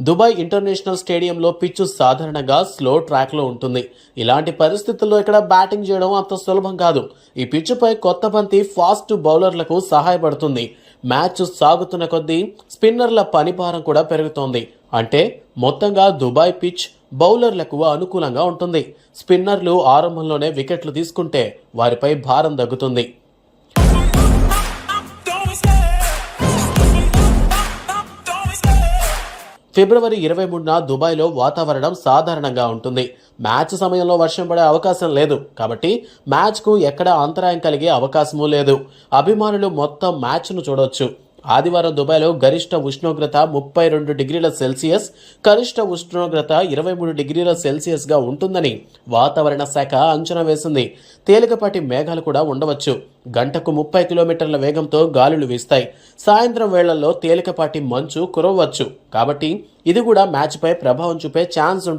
Dubai international స్టేడియంలో పిచ్చు సాధారణంగా slow ట్రాక్లో ఉంటుంది. ఇలాంటి పరిస్థితుల్లో ఇక్కడ బ్యాటింగ్ చేయడం అంత సులభం కాదు. ఈ పిచ్చుపై కొత్త బంతి ఫాస్ట్ బౌలర్లకు సహాయపడుతుంది. మ్యాచ్ సాగుతున్న కొద్దీ స్పిన్నర్ల పనిభారం కూడా పెరుగుతోంది. అంటే మొత్తంగా దుబాయ్ పిచ్ బౌలర్లకు అనుకూలంగా ఉంటుంది. స్పిన్నర్లు ఆరంభంలోనే వికెట్లు తీసుకుంటే వారిపై భారం తగ్గుతుంది. ఫిబ్రవరి ఇరవై మూడున దుబాయ్లో వాతావరణం సాధారణంగా ఉంటుంది. మ్యాచ్ సమయంలో వర్షం పడే అవకాశం లేదు. కాబట్టి మ్యాచ్కు ఎక్కడ అంతరాయం కలిగే అవకాశమూ లేదు. అభిమానులు మొత్తం మ్యాచ్ను చూడొచ్చు. ఆదివారం దుబాయ్లో గరిష్ట ఉష్ణోగ్రత ముప్పై రెండు డిగ్రీల సెల్సియస్ కనిష్ట ఉష్ణోగ్రత ఇరవై మూడు డిగ్రీల సెల్సియస్గా ఉంటుందని వాతావరణ శాఖ అంచనా వేసింది. తేలికపాటి మేఘాలు కూడా ఉండవచ్చు. గంటకు ముప్పై కిలోమీటర్ల వేగంతో గాలులు వీస్తాయి. సాయంత్రం వేళల్లో తేలికపాటి మంచు కురవచ్చు కాబట్టి ఇది కూడా మ్యాచ్పై ప్రభావం చూపే ఛాన్స్ ఉంటుంది